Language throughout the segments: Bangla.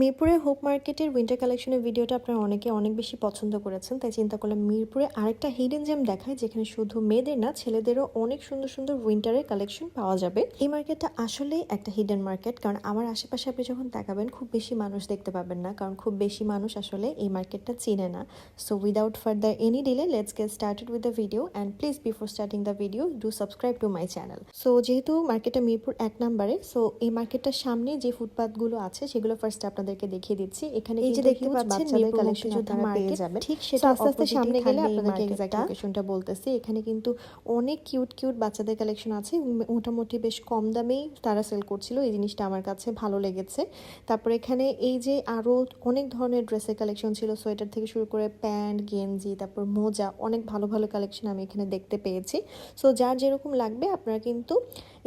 মিরপুরে হোপ মার্কেটের উইন্টার কালেকশনের ভিডিওটা আপনারা অনেকে অনেক বেশি পছন্দ করেছেন, তাই চিন্তা করলাম মিরপুরে আরেকটা হিডেন জেম দেখায় যেখানে শুধু মেয়েদের না, ছেলেদেরও অনেক সুন্দর সুন্দর উইন্টারের কালেকশন পাওয়া যাবে। এই মার্কেটটা আসলেই একটা হিডেন মার্কেট কারণ আমার আশেপাশে আপনি যখন তাকাবেন খুব বেশি মানুষ দেখতে পাবেন না, কারণ খুব বেশি মানুষ আসলে এই মার্কেটটা চিনে না। So without further any delay let's get started with the video and please before starting the video do subscribe to my channel so যেহেতু মার্কেটটা মিরপুর এক নাম্বারে সো এই মার্কেটটার সামনে যে ফুটপাথগুলো আছে, সেগুলো ফার্স্ট আপনাদেরকে দেখিয়ে দিচ্ছি। এখানে এই যে দেখতে পাচ্ছেন মিরপুর কালেকশন আপনারা পেয়ে যাবেন। ঠিক সেটা আস্তে আস্তে সামনে গেলে আপনাদেরকে এক্সাক্ট লোকেশনটা বলতেছি। এখানে কিন্তু অনেক কিউট কিউট বাচ্চাদের কালেকশন আছে। মোটামুটি বেশ কম দামেই তারা সেল করছিল। এই জিনিসটা আমার কাছে ভালো লেগেছে। তারপর এখানে এই যে আরও অনেক ধরনের ড্রেসের কালেকশন ছিল। সোয়েটার থেকে শুরু করে প্যান্ট গেঞ্জি তারপর মোজা অনেক ভালো ভালো কালেকশন আমি এখানে দেখতে পেয়েছি। সো যার যেরকম লাগবে আপনারা কিন্তু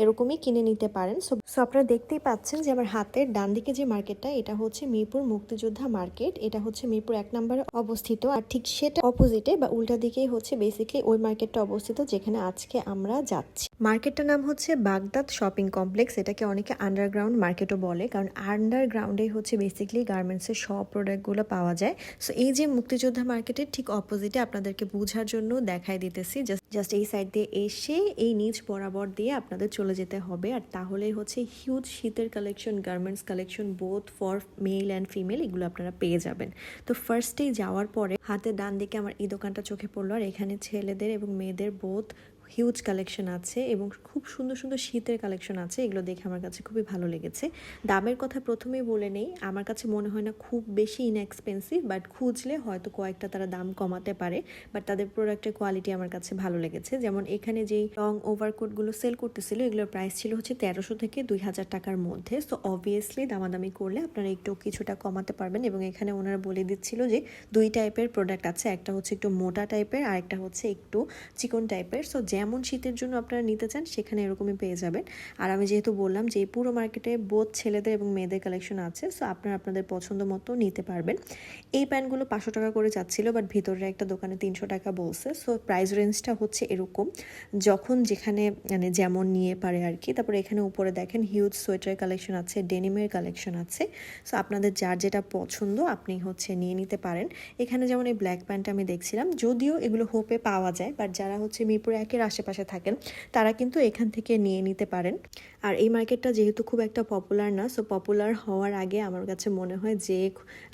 এরকমই কিনে নিতে পারেন। সো সো আপনারা দেখতেই পাচ্ছেন যে আমার হাতের ডান দিকে যে মার্কেটটা, এটা হচ্ছে মিরপুর মুক্তিযোদ্ধা মার্কেট। এটা হচ্ছে মিরপুর এক নম্বরে অবস্থিত। আর ঠিক সেটা অপোজিটে বা উল্টা দিকেই হচ্ছে বেসিক্যালি ওই মার্কেটটা অবস্থিত যেখানে আজকে আমরা যাচ্ছি। মার্কেটটার নাম হচ্ছে বাগদাদ শপিং কমপ্লেক্স। এটাকে অনেকে আন্ডারগ্রাউন্ড মার্কেটও বলে, কারণ আন্ডারগ্রাউন্ডেই হচ্ছে বেসিক্যালি গার্মেন্টসের সব প্রোডাক্টগুলো পাওয়া যায়। সো এই যে মুক্তিযোদ্ধা মার্কেটের ঠিক অপোজিটে আপনাদেরকে বোঝার জন্য দেখাই দিতেছি। জাস্ট জাস্ট এই সাইড দিয়ে এসে এই নিচ বরাবর দিয়ে আপনাদের চলে যেতে হবে। আর তাহলেই হচ্ছে হিউজ শীতের collection garments collection both for male and female এগুলো আপনারা পেয়ে যাবেন। তো ফার্স্টেই যাওয়ার পরে হাতে ডান দিকে আমার এই দোকানটা চোখে পড়ল। আর এখানে ছেলেদের এবং মেয়েদের বোথ হিউজ কালেকশন আছে এবং খুব সুন্দর সুন্দর শীতের কালেকশন আছে, এগুলো দেখে আমার কাছে খুবই ভালো লেগেছে। দামের কথা প্রথমেই বলে নেই, আমার কাছে মনে হয় না খুব বেশি ইনএক্সপেন্সিভ বাট খুঁজলে হয়তো কয়েকটা তারা দাম কমাতে পারে বাট তাদের প্রোডাক্টের কোয়ালিটি আমার কাছে ভালো লেগেছে। যেমন এখানে যেই লং ওভারকোটগুলো সেল করতেছিল, এগুলোর প্রাইস ছিল হচ্ছে তেরোশো থেকে দুই হাজার টাকার মধ্যে। সো অবভিয়াসলি দামাদামি করলে আপনারা একটু কিছুটা কমাতে পারবেন এবং এখানে ওনারা বলে দিচ্ছিল যে দুই টাইপের প্রোডাক্ট আছে, একটা হচ্ছে একটু মোটা টাইপের আর একটা হচ্ছে একটু চিকন টাইপের সো যেমন শীতের জন্য আপনারা নিতে চান, সেখানে এরকমই পেয়ে যাবেন। আর আমি যেহেতু বললাম যে, পুরো মার্কেটে বোধ ছেলেদের এবং মেয়েদের কালেকশন আছে সো আপনারা আপনাদের পছন্দ মতো নিতে পারবেন। এই প্যান্টগুলো পাঁচশো টাকা করে যাচ্ছিল বাট ভিতরে একটা দোকানে তিনশো টাকা বলছে। সো প্রাইস রেঞ্জটা হচ্ছে এরকম। যখন যেখানে মানে যেমন নিয়ে পারে আর কি, তারপরে এখানে উপরে দেখেন হিউজ সোয়েটার কালেকশন আছে ডেনিমের কালেকশন আছে। সো আপনাদের যার যেটা পছন্দ, আপনি হচ্ছে নিয়ে নিতে পারেন। এখানে যেমন এই ব্ল্যাক প্যান্টটা আমি দেখছিলাম, যদিও এগুলো হোপে পাওয়া যায় বাট যারা হচ্ছে মিরপুর একের আশেপাশে থাকেন তারা কিন্তু এখান থেকে নিয়ে নিতে পারেন। আর এই মার্কেটটা যেহেতু খুব একটা পপুলার না সো পপুলার হওয়ার আগে আমার কাছে মনে হয় যে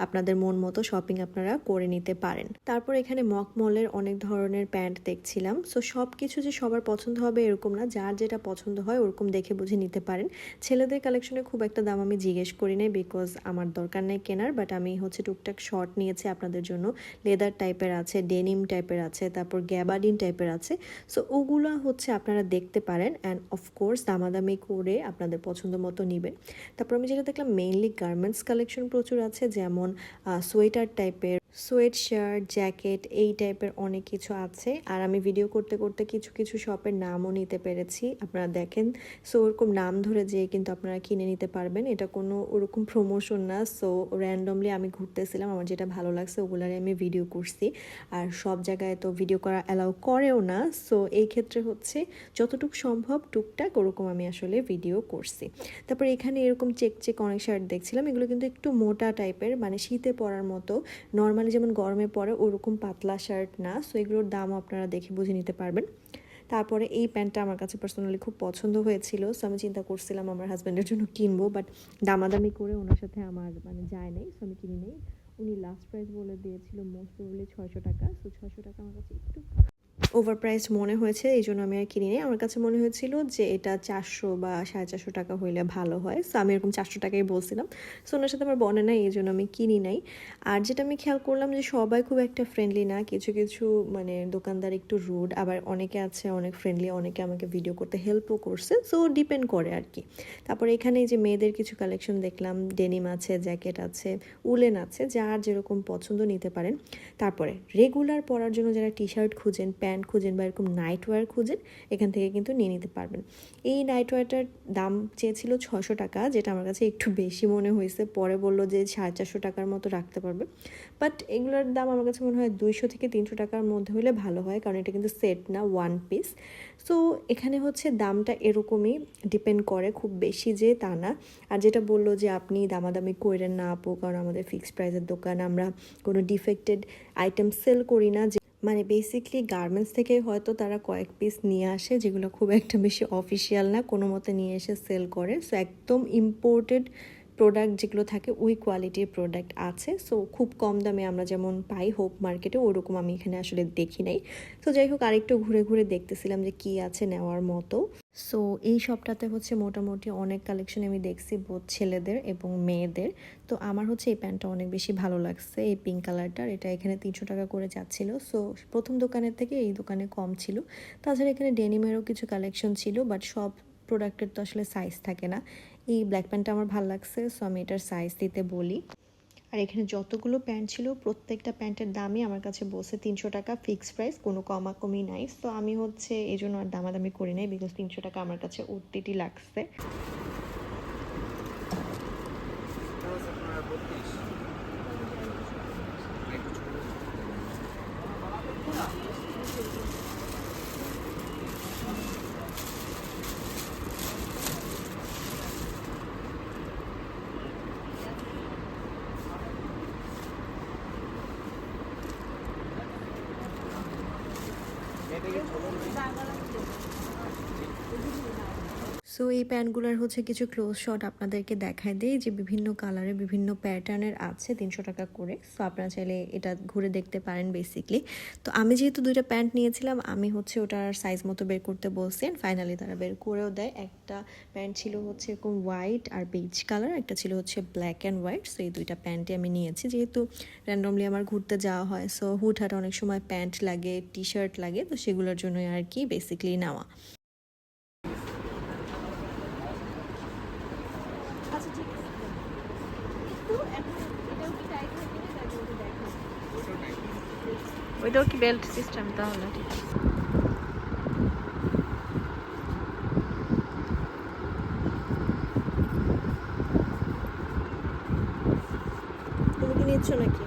আপনাদের মন মতো শপিং আপনারা করে নিতে পারেন। তারপর এখানে মকমলের অনেক ধরনের প্যান্ট দেখছিলাম সো সব কিছু যে সবার পছন্দ হবে এরকম না, যার যেটা পছন্দ হয় ওরকম দেখে বুঝে নিতে পারেন। ছেলেদের কালেকশনে খুব একটা দাম আমি জিজ্ঞেস করি নাই বিকজ আমার দরকার নেই কেনার বাট আমি হচ্ছে টুকটাক শর্ট নিয়েছি আপনাদের জন্য। লেদার টাইপের আছে ডেনিম টাইপের আছে, তারপর গ্যাবাডিন টাইপের আছে সো ওগুলো হচ্ছে আপনারা দেখতে পারেন। অ্যান্ড অফকোর্স দামাদামি করে আপনাদের পছন্দ মতো নেবেন। তারপর আমি যেটা দেখলাম মেইনলি গার্মেন্টস কালেকশন প্রচুর আছে, যেমন সোয়েটার টাইপের সোয়েট শার্ট জ্যাকেট এই টাইপের অনেক কিছু আছে। আর আমি ভিডিও করতে করতে কিছু কিছু শপের নামও নিতে পেরেছি। আপনারা দেখেন সো ওরকম নাম ধরে যেয়ে কিন্তু আপনারা কিনে নিতে পারবেন। এটা কোনো ওরকম প্রমোশন না সো র্যান্ডমলি আমি ঘুরতেছিলাম। আমার যেটা ভালো লাগছে ওগুলারে আমি ভিডিও করছি। আর সব জায়গায় তো ভিডিও করা অ্যালাউ করেও না সো এই ক্ষেত্রে হচ্ছে যতটুকু সম্ভব টুকটাক ওরকম আমি আসলে ভিডিও করছি। তারপর এখানে এরকম চেক চেক অনেক শার্ট দেখছিলাম। এগুলো কিন্তু একটু মোটা টাইপের মানে শীতে পরার মতো। নর্মালি যেমন গরমে পরে ওরকম পাতলা শার্ট না সো এগুলোর দামও আপনারা দেখে বুঝে নিতে পারবেন। তারপরে এই প্যান্টটা আমার কাছে পার্সোনালি খুব পছন্দ হয়েছিল সো আমি চিন্তা করছিলাম আমার হাজব্যান্ডের জন্য কিনবো বাট দামাদামি করে ওনার সাথে আমার মানে যায় নাই সো আমি কিনি নেই। উনি লাস্ট প্রাইস বলে দিয়েছিল মোস্ট প্রবলি ছয়শো টাকা সো ছয়শো টাকা আমার কাছে একটু ওভার প্রাইসড মনে হয়েছে, এই জন্য আমি আর কিনি নি আমার কাছে মনে হয়েছিল যে এটা চারশো বা সাড়ে চারশো টাকা হইলে ভালো হয়। সো আমি এরকম চারশো টাকাই বলছিলাম। সো ওনার সাথে আমার বনে নাই, এই জন্য আমি কিনি নাই। আর যেটা আমি খেয়াল করলাম যে সবাই খুব একটা ফ্রেন্ডলি না, কিছু কিছু মানে দোকানদার একটু রুড আবার অনেকে আছে, অনেক ফ্রেন্ডলি অনেকে আমাকে ভিডিও করতে হেল্পও করছে। সো ডিপেন্ড করে আর কি। তারপর এখানে যে মেয়েদের কিছু কালেকশন দেখলাম ডেনিম আছে জ্যাকেট আছে উলেন আছে, যার যেরকম পছন্দ নিতে পারেন। তারপরে রেগুলার পরার জন্য যারা টি শার্ট খুঁজেন প্যান্ট খুঁজেন বা এরকম নাইট ওয়্যার খুঁজেন, এখান থেকে কিন্তু নিয়ে নিতে পারবেন। এই নাইট ওয়্যারটার দাম চেয়েছিল ছশো টাকা, যেটা আমার কাছে একটু বেশি মনে হয়েছে। পরে বলল যে সাড়ে চারশো টাকার মতো রাখতে পারবে। বাট এগুলোর দাম আমার কাছে মনে হয় দুইশো থেকে তিনশো টাকার মধ্যে হলে ভালো হয়, কারণ এটা কিন্তু সেট না ওয়ান পিস সো এখানে হচ্ছে দামটা এরকমই ডিপেন্ড করে খুব বেশি যে তা না। আর যেটা বলল যে আপনি দামাদামি করেন না আপু, কারণ আমাদের ফিক্সড প্রাইসের দোকান, আমরা কোনো ডিফেক্টেড আইটেম সেল করি না যে মানে বেসিকলি গার্মেন্টস থেকে হয়তো তারা কয়েক পিস নিয়ে আসে, যেগুলো খুব একটা বেশি অফিসিয়াল না, কোনো মতে নিয়ে এসে সেল করে। সো একদম ইম্পোর্টেড প্রোডাক্ট যেগুলো থাকে, ওই কোয়ালিটির প্রোডাক্ট আছে। সো খুব কম দামে আমরা যেমন পাই হোপ মার্কেটে ওরকম আমি এখানে আসলে দেখি নাই। তো যাই হোক, আরেকটু ঘুরে ঘুরে দেখতেছিলাম যে কি আছে নেওয়ার মতো। সো এই সবটাতে হচ্ছে মোটামুটি অনেক কালেকশন আমি দেখছি বোধ ছেলেদের এবং মেয়েদের। তো আমার হচ্ছে এই প্যান্টটা অনেক বেশি ভালো লাগছে, এই পিঙ্ক কালারটার এটা এখানে তিনশো টাকা করে যাচ্ছিল। সো প্রথম দোকানের থেকে এই দোকানে কম ছিল। তাছাড়া এখানে ডেনিমেরও কিছু কালেকশন ছিল বাট সব প্রোডাক্টের তো আসলে সাইজ থাকে না। এই ব্ল্যাক প্যান্টটা আমার ভালো লাগছে সো আমি এটার সাইজ দিতে বলি। আর এখানে যতগুলো প্যান্ট ছিল, প্রত্যেকটা প্যান্টের দামই আমার কাছে বসে তিনশো টাকা ফিক্সড প্রাইস কোনো কমাকমি নাই। তো আমি হচ্ছে এই জন্য আর দামাদামি করি নাই বিকজ তিনশো টাকা আমার কাছে ওটিটি লাগছে। Yeah. সো এই প্যান্টগুলোর হচ্ছে কিছু ক্লোজ শট আপনাদেরকে দেখায় দেয় যে বিভিন্ন কালারে বিভিন্ন প্যাটার্নের আছে তিনশো টাকা করে। সো আপনারা চাইলে এটা ঘুরে দেখতে পারেন বেসিকলি তো আমি যেহেতু দুইটা প্যান্ট নিয়েছিলাম, আমি হচ্ছে ওটার সাইজ মতো বের করতে বলছি ফাইনালি তারা বের করেও দেয়। একটা প্যান্ট ছিল হচ্ছে এরকম হোয়াইট আর বেজ কালার একটা ছিল হচ্ছে ব্ল্যাক অ্যান্ড হোয়াইট সো এই দুইটা প্যান্টই আমি নিয়েছি। যেহেতু র্যান্ডমলি আমার ঘুরতে যাওয়া হয় সো হুটহাট অনেক সময় প্যান্ট লাগে টি শার্ট লাগে, তো সেগুলোর জন্যই আর কি বেসিকলি নেওয়া আচ্ছা ঠিক আছে একটু এখন এটাও কি টাইট হয়ে গেলে তারপর ওটা দেখা কি বেল্ট সিস্টেম তাহলে? তুমি কি নিচ্ছ নাকি?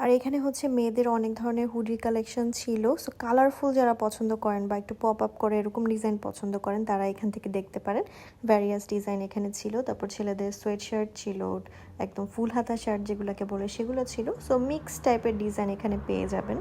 আর এখানে হচ্ছে মেয়েদের অনেক ধরনের হুডি কালেকশন ছিল। সো কালারফুল যারা পছন্দ করেন বা একটু পপ আপ করে এরকম ডিজাইন পছন্দ করেন তারা এখান থেকে দেখতে পারেন। ভ্যারিয়াস ডিজাইন এখানে ছিল। তারপর ছেলেদের সোয়েট শার্ট ছিল একদম ফুল হাতা শার্ট যেগুলোকে বলে সেগুলো ছিল। সো মিক্স টাইপের ডিজাইন এখানে পেয়ে যাবেন।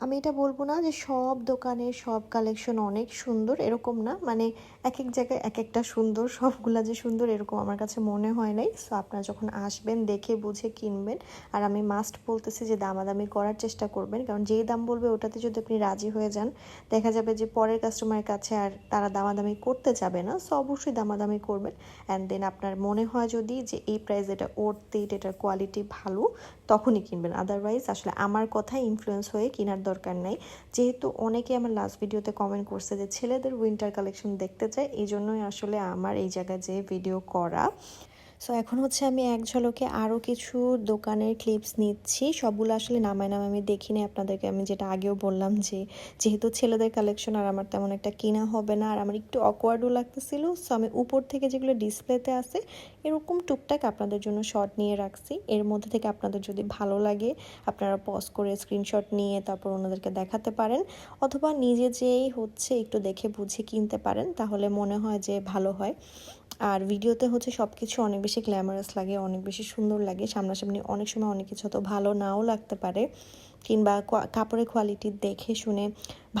আমি এটা বলব না যে সব দোকানে সব কালেকশন অনেক সুন্দর, এরকম না। মানে এক এক জায়গায় এক একটা সুন্দর, সবগুলা যে সুন্দর এরকম আমার কাছে মনে হয় নাই। সো আপনারা যখন আসবেন, দেখে বুঝে কিনবেন। আর আমি মাস্ট বলতেছি যে দামাদামি করার চেষ্টা করবেন। কারণ যেই দাম বলবে ওটাতে যদি আপনি রাজি হয়ে যান, দেখা যাবে যে পরের কাস্টমারের কাছে আর তারা দামাদামি করতে যাবে না। সো অবশ্যই দামাদামি করবেন। অ্যান্ড দেন আপনার মনে হয় যদি যে এই প্রাইস এটা ওর্থ ইট এটার কোয়ালিটি ভালো, তখনই কিনবেন। আদারওয়াইজ আসলে আমার কথাই ইনফ্লুয়েন্স হয়ে কেনার দরকার নাই। যেহেতু অনেকে আমার লাস্ট ভিডিওতে কমেন্ট করছে যে ছেলেদের উইন্টার কালেকশন দেখতে চায় এই জন্যই আসলে আমার এই জায়গায় যে ভিডিও করা। সো এখন হচ্ছে আমি এক ঝলকে আরও কিছু দোকানের ক্লিপস নিচ্ছি। সবগুলো আসলে নামায় নামায় আমি দেখি নাই আপনাদেরকে। আমি যেটা আগেও বললাম যে, যেহেতু ছেলেদের কালেকশন আর আমার তেমন একটা কিনা হবে না, আর আমার একটু অকওয়ার্ডও লাগতেছিল সো আমি উপর থেকে যেগুলো ডিসপ্লেতে আছে, এরকম টুকটাক আপনাদের জন্য শর্ট নিয়ে রাখছি। এর মধ্যে থেকে আপনাদের যদি ভালো লাগে, আপনারা পজ করে স্ক্রিনশট নিয়ে তারপর ওনাদেরকে দেখাতে পারেন, অথবা নিজে যেই হচ্ছে একটু দেখে বুঝে কিনতে পারেন, তাহলে মনে হয় যে ভালো হয়। আর ভিডিওতে হচ্ছে সব কিছু অনেক বেশি গ্ল্যামারাস লাগে, অনেক বেশি সুন্দর লাগে। সামনাসামনি অনেক সময় অনেক কিছু হয়তো ভালো নাও লাগতে পারে। কিংবা কাপড়ের কোয়ালিটি দেখে শুনে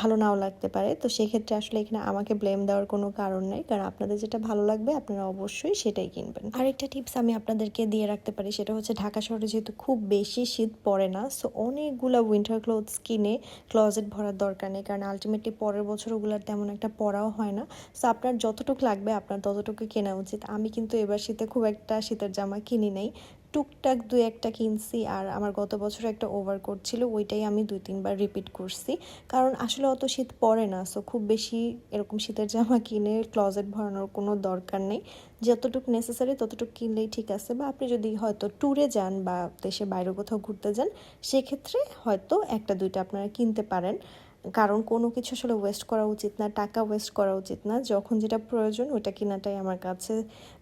ভালো নাও লাগতে পারে। তো সেক্ষেত্রে আসলে এখানে আমাকে ব্লেম দেওয়ার কোনো কারণ নেই। কারণ আপনাদের যেটা ভালো লাগবে, আপনারা অবশ্যই সেটাই কিনবেন। আরেকটা টিপস আমি আপনাদেরকে দিয়ে রাখতে পারি, সেটা হচ্ছে ঢাকা শহরে যেহেতু খুব বেশি শীত পড়ে না সো অনেকগুলো উইন্টার ক্লোথস কিনে ক্লজেট ভরার দরকার নেই। কারণ আলটিমেটলি পরের বছর ওগুলোর তেমন একটা পরাও হয় না। সো আপনার যতটুকু লাগবে, আপনার ততটুকু কেনা উচিত। আমি কিন্তু এবার শীতে খুব একটা শীতের জামা কিনি নাই। টুকটাক দু একটা কিনছি আর আমার গত বছর একটা ওভারকোট ছিল, ওইটাই আমি দুই তিনবার রিপিট করছি। কারণ আসলে অত শীত পড়ে না সো খুব বেশি এরকম শীতের জামা কিনে ক্লজেট ভরানোর কোনো দরকার নেই। যতটুকু নেসেসারি ততটুকু কিনলেই ঠিক আছে বা আপনি যদি হয়তো ট্যুরে যান বা দেশে বাইরে কোথাও ঘুরতে যান, সেক্ষেত্রে হয়তো একটা দুইটা আপনারা কিনতে পারেন। কারণ কোনো কিছু আসলে ওয়েস্ট করা উচিত না, টাকা ওয়েস্ট করা উচিত না, যখন যেটা প্রয়োজন ওইটা কেনাটাই আমার কাছে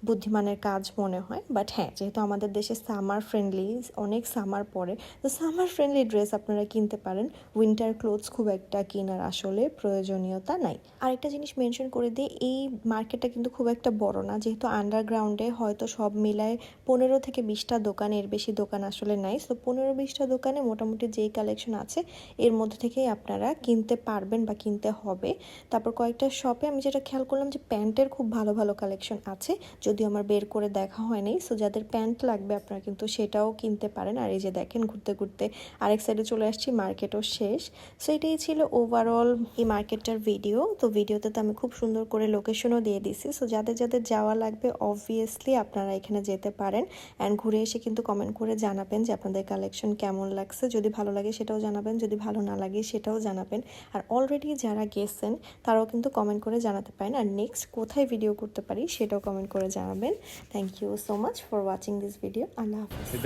বুদ্ধিমানের কাজ মনে হয়। বাট হ্যাঁ যেহেতু আমাদের দেশে সামার ফ্রেন্ডলি অনেক সামার পরে, তো সামার ফ্রেন্ডলি ড্রেস আপনারা কিনতে পারেন। উইন্টার ক্লোথস খুব একটা কেনার আসলে প্রয়োজনীয়তা নাই। আরেকটা জিনিস মেনশন করে দিই, এই মার্কেটটা কিন্তু খুব একটা বড় না, যেহেতু আন্ডারগ্রাউন্ডে হয়তো সব মিলায় পনেরো থেকে বিশটা দোকান, এর বেশি দোকান আসলে নাই। সো পনেরো বিশটা দোকানে মোটামুটি যেই কালেকশন আছে, এর মধ্যে থেকেই আপনারা কিনতে পারবেন বা কিনতে হবে। তারপর কয়েকটা শপে আমি যেটা খেয়াল করলাম যে প্যান্টের খুব ভালো ভালো কালেকশন আছে। যদিও আমার বের করে দেখা হয়নি সো যাদের প্যান্ট লাগবে আপনারা কিন্তু সেটাও কিনতে পারেন। আর এই যে দেখেন, ঘুরতে ঘুরতে আরেক সাইডে চলে আসছি, মার্কেটও শেষ। সো এটাই ছিল ওভারঅল এই মার্কেটটার ভিডিও তো ভিডিওতে তো আমি খুব সুন্দর করে লোকেশনও দিয়ে দিছি সো যাদের যাদের যাওয়া লাগবে অবভিয়াসলি আপনারা এখানে যেতে পারেন। অ্যান্ড ঘুরে এসে কিন্তু কমেন্ট করে জানাবেন যে আপনাদের কালেকশন কেমন লাগছে। যদি ভালো লাগে সেটাও জানাবেন। যদি ভালো না লাগে সেটাও জানাবেন। আর অলরেডি যারা গেছেন তারাও কিন্তু কমেন্ট করে জানাতে পারেন। আর নেক্সট কোথায় ভিডিও করতে পারি সেটাও কমেন্ট করে জানাবেন। Thank you so much for watching this video আল্লাহ হাফিজ।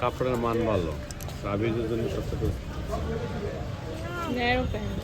কাপড়ের মান ভালো। সাবিজের জন্য সবচেয়ে ন্যারো প্যান্ট